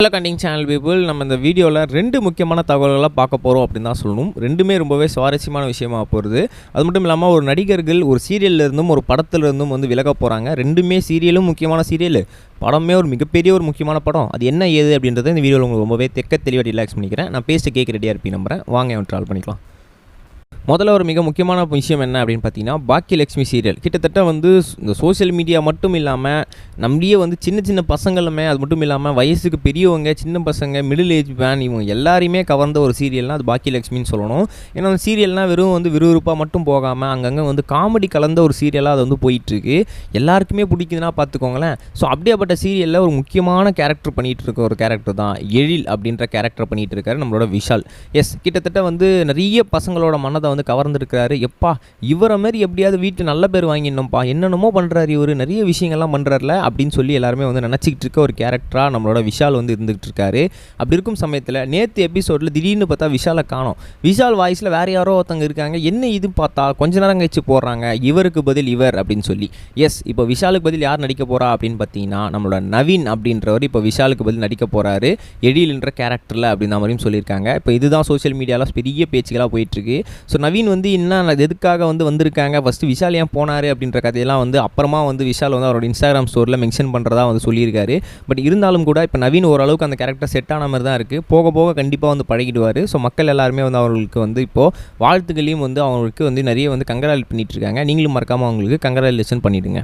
Hello கண்டிங் channel people நம்ம இந்த வீடியோவில் ரெண்டு முக்கியமான தகவல்களை பார்க்க போகிறோம் அப்படின்னு தான் சொல்லணும். ரெண்டுமே ரொம்பவே சுவாரஸ்யமான விஷயமா போகிறது அது மட்டும் இல்லாமல் ஒரு நடிகர்கள் ஒரு சீரியல்ல இருந்தும் ஒரு படத்துலேருந்தும் வந்து விலக போகிறாங்க ரெண்டுமே சீரியலும் முக்கியமான சீரியல் படமே ஒரு மிகப்பெரிய ஒரு முக்கியமான படம். அது என்ன ஏது அப்படின்றத இந்த வீடியோவில் உங்களுக்கு ரொம்பவே தெக்க தெளிவாக ரிலாக்ஸ் பண்ணிக்கிறேன். நான் பேசிட்டு கேட்க ரெடியாக இருப்பேன் நம்புறேன். வாங்க ட்ரால் பண்ணிக்கலாம். முதல்ல ஒரு மிக முக்கியமான விஷயம் என்ன அப்படின்னு பார்த்தீங்கன்னா பாக்கியலட்சுமி சீரியல் கிட்டத்தட்ட வந்து இந்த சோஷியல் மீடியா மட்டும் இல்லாமல் நம்மளையே வந்து சின்ன சின்ன பசங்களுமே அது மட்டும் இல்லாமல் வயசுக்கு பெரியவங்க சின்ன பசங்க மிடில் ஏஜ் மேன் இவங்க எல்லாரையுமே கவர்ந்த ஒரு சீரியல்னால் அது பாக்கியலட்சுமின்னு சொல்லணும். ஏன்னா அந்த சீரியல்னால் வெறும் வந்து விறுவிறுப்பாக மட்டும் போகாமல் அங்கங்கே வந்து காமெடி கலந்த ஒரு சீரியலாக அது வந்து போயிட்டுருக்கு. எல்லாருக்குமே பிடிக்குதுன்னா பார்த்துக்கோங்களேன். ஸோ அப்படியேப்பட்ட சீரியலில் ஒரு முக்கியமான கேரக்டர் பண்ணிகிட்டு இருக்க ஒரு கேரக்டர் தான் எழில் அப்படின்ற கேரக்டர் பண்ணிகிட்டு இருக்காரு நம்மளோட விஷால். எஸ் கிட்டத்தட்ட வந்து நிறைய பசங்களோட மன மனதை வந்து கவர்ந்துருக்கிறாரு. எப்பா இவரை மாதிரி எப்படியாவது வீட்டு நல்ல பேர் வாங்கிடணும்ப்பா. என்னென்னமோ பண்ணுறாரு இவர். நிறைய விஷயங்கள்லாம் பண்ணுறாருல அப்படின்னு சொல்லி எல்லாருமே வந்து நினச்சிக்கிட்டு இருக்க ஒரு கேரக்டராக நம்மளோட விஷால் வந்து இருந்துகிட்டு இருக்காரு அப்படி இருக்கும் சமயத்தில் நேற்று எபிசோடில் திடீர்னு பார்த்தா விஷாலை காணோம். விஷால் வாய்ஸில் வேறு யாரோ ஒருத்தங்க இருக்காங்க. என்ன இது பார்த்தா? கொஞ்ச நேரம் கழிச்சு போடுறாங்க. இவருக்கு பதில் இவர் அப்படின்னு சொல்லி. எஸ் இப்போ விஷாலுக்கு பதில் யார் நடிக்க போகிறா அப்படின்னு பார்த்தீங்கன்னா நம்மளோட நவீன் அப்படின்றவர் இப்போ விஷாலுக்கு பதில் நடிக்க போகிறாரு எழில்ன்ற கேரக்டரில் அப்படின்ற மாதிரியும் சொல்லியிருக்காங்க. இப்போ இதுதான் சோஷியல் மீடியாவில் பெரிய பேச்சுகளாக போயிட்டுருக்கு. ஸோ நவீன் வந்து என்ன எதுக்காக வந்து வந்திருக்காங்க? ஃபஸ்ட்டு விஷால் ஏன் போனார் அப்படின்ற கதையெல்லாம் வந்து அப்புறமா வந்து விஷால் வந்து அவரோட இன்ஸ்டாகிராம் ஸ்டோரில் மென்ஷன் பண்ணுறதா வந்து சொல்லியிருக்காரு. பட் இருந்தாலும் கூட இப்போ நவீன் ஓரளவுக்கு அந்த கேரக்டர் செட் ஆன மாதிரி தான் இருக்குது போக போக கண்டிப்பாக வந்து பழகிடுவார். ஸோ மக்கள் எல்லாருமே வந்து அவர்களுக்கு வந்து இப்போது வாழ்த்துக்களையும் வந்து அவங்களுக்கு வந்து நிறைய வந்து கங்கரால் பண்ணிகிட்ருக்காங்க இருக்காங்க. நீங்களும் மறக்காமல் அவங்களுக்கு கங்கராலேஷன் பண்ணிவிடுங்க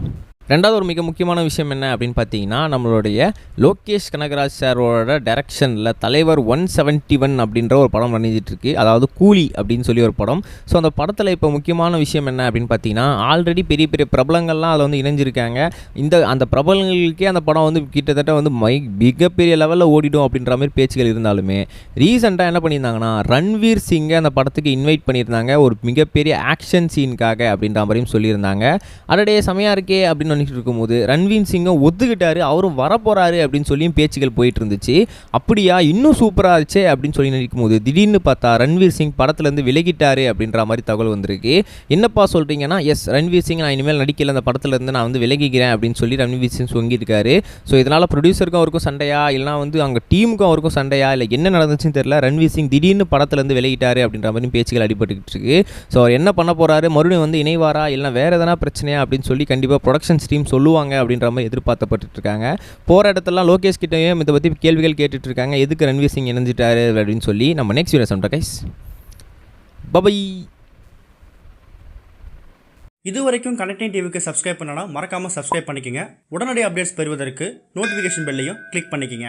ரெண்டாவது ஒரு மிக முக்கியமான விஷயம் என்ன அப்படின்னு பார்த்தீங்கன்னா நம்மளுடைய லோகேஷ் கனகராஜ் சாரோட டைரக்ஷனில் தலைவர் ஒன் செவன்ட்டி ஒன் அப்படின்ற ஒரு படம் பண்ணிட்டு இருக்கு அதாவது கூலி அப்படின்னு சொல்லி ஒரு படம். ஸோ அந்த படத்தில் இப்போ முக்கியமான விஷயம் என்ன அப்படின்னு பார்த்தீங்கன்னா ஆல்ரெடி பெரிய பெரிய பிரபலங்கள்லாம் அதில் வந்து இணைஞ்சிருக்காங்க. இந்த அந்த பிரபலங்களுக்கே அந்த படம் வந்து கிட்டத்தட்ட வந்து மை மிகப்பெரிய லெவலில் ஓடிடும் அப்படின்ற மாதிரி பேச்சுகள் இருந்தாலுமே ரீசெண்டாக என்ன பண்ணியிருந்தாங்கன்னா ரன்வீர் சிங்கை அந்த படத்துக்கு இன்வைட் பண்ணியிருந்தாங்க. ஒரு மிகப்பெரிய ஆக்ஷன் சீனுக்காக அப்படின்ற மாதிரியும் சொல்லியிருந்தாங்க. அதோடைய செமையாக இருக்கே அப்படின்னு பண்ணிட்டு இருக்கும்போது ரன்வீர் சிங்கும் ஒத்துக்கிட்டாரு அவரும் வரப்போகிறாரு அப்படின்னு சொல்லியும் பேச்சுகள் போயிட்டு இருந்துச்சு அப்படியா இன்னும் சூப்பராக இருச்சு அப்படின்னு சொல்லி நினைக்கும் போது திடீர்னு பார்த்தா ரன்வீர் சிங் படத்துலேருந்து விலகிட்டாரு அப்படின்ற மாதிரி தகவல் வந்திருக்கு. என்னப்பா சொல்கிறீங்கன்னா எஸ் ரன்வீர் சிங் நான் இனிமேல் நடிக்கல அந்த படத்துலேருந்து நான் வந்து விலகிக்கிறேன் அப்படின்னு சொல்லி ரன்வீர் சிங் சொல்லியிருக்காரு ஸோ இதனால் ப்ரொடியூசருக்கும் அவருக்கும் சண்டையா இல்லைனா வந்து அங்கே டீமுக்கும் அவருக்கும் சண்டையா இல்லை என்ன நடந்துச்சுன்னு தெரியல ரன்வீர் சிங் திடீர்னு படத்துலேருந்து விலகிட்டாரு அப்படின்ற மாதிரி பேச்சுகள் அடிபட்டுக்கிட்டு இருக்கு. ஸோ அவர் என்ன பண்ண போகிறாரு மறுபடியும் வந்து இணைவாரா? இல்லை வேறு எதனா பிரச்சனையா? அப்படின்னு சொல்லி கண்டிப்பாக ப்ரொடக்ஷன்ஸ் ஸ்ட்ரீம் சொல்லுவாங்க அப்படின்ற மாதிரி எதிர்பார்த்தப்பட்டு இருக்காங்க போகிற இடத்துலலாம் லோகேஷ் கிட்டேயும் இதை பற்றி கேள்விகள் கேட்டுட்டு இருக்காங்க எதுக்கு ரன்வீர் சிங் இணைஞ்சிட்டாரு அப்படின்னு சொல்லி நம்ம நெக்ஸ்ட் வீடியோ சொல்கிறோம் கைஸ் பபை இது வரைக்கும் கனெக்டிங் டிவிக்கு சப்ஸ்கிரைப் பண்ணனா மறக்காமல் சப்ஸ்கிரைப் பண்ணிக்கங்க. உடனடி அப்டேட்ஸ் பெறுவதற்கு நோட்டிஃபிகேஷன் பெல்லையும் கிளிக் பண்ணிக்கங்க.